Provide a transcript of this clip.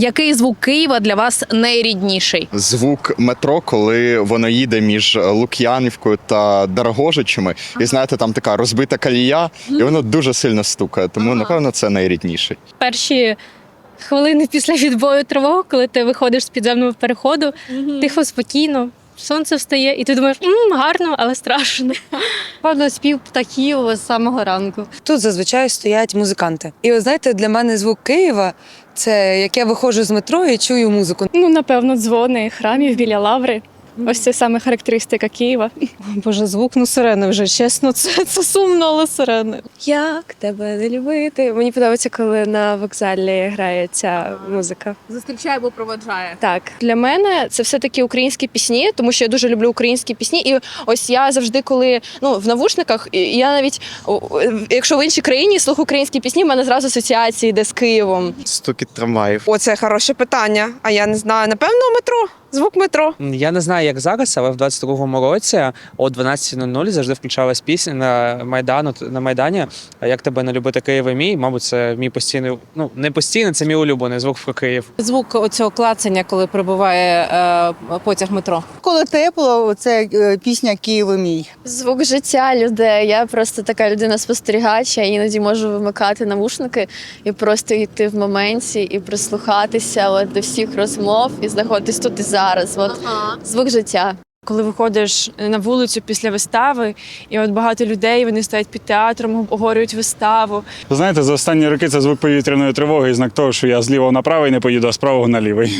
Який звук Києва для вас найрідніший? Звук метро, коли воно їде між Лук'янівкою та Дорогожичами, і знаєте, там така розбита калія, і воно дуже сильно стукає. Тому напевно це найрідніший. перші хвилини після відбою тривог, коли ти виходиш з підземного переходу, тихо, спокійно, сонце встає, і ти думаєш, М, гарно, але страшно. Певно, спів птахів з самого ранку. Тут зазвичай стоять музиканти. І ви знаєте, для мене звук Києва це як я виходжу з метро і чую музику. Ну, напевно, дзвони храмів біля лаври. Ось це саме характеристика Києва. Боже, звук ну сирени вже чесно, це, це сумно, але сирени. Як тебе не любити? Мені подобається, коли на вокзалі грає ця музика. Зустрічає або проводжає. Так, для мене це все таки українські пісні, тому що я дуже люблю українські пісні. І ось я завжди, коли ну в навушниках, я навіть якщо в іншій країні слухаю українські пісні, в мене зразу асоціації йде з Києвом. Стукіт трамваїв. Оце хороше питання. А я не знаю. Напевно, метро. Звук метро. Я не знаю, як зараз, але в 22-му році о 12.00 завжди включалась пісня на Майдану на Майдані. Як тебе не любити Києва мій? Мабуть, це мій постійний, ну не постійний, це мій улюблений звук про Київ. Звук оцього клацання, коли прибуває е, потяг метро. Коли тепло, це е, пісня Києва мій. Звук життя людей. Я просто така людина спостерігача. Я іноді можу вимикати навушники і просто йти в моменті і прислухатися от, до всіх розмов і знаходитись тут і зараз. От звук життя. Коли виходиш на вулицю після вистави, і от багато людей вони стоять під театром, обговорюють виставу. Ви знаєте, за останні роки це звук повітряної тривоги і знак того, що я з лівого направо і не поїду, а з правого на лівий.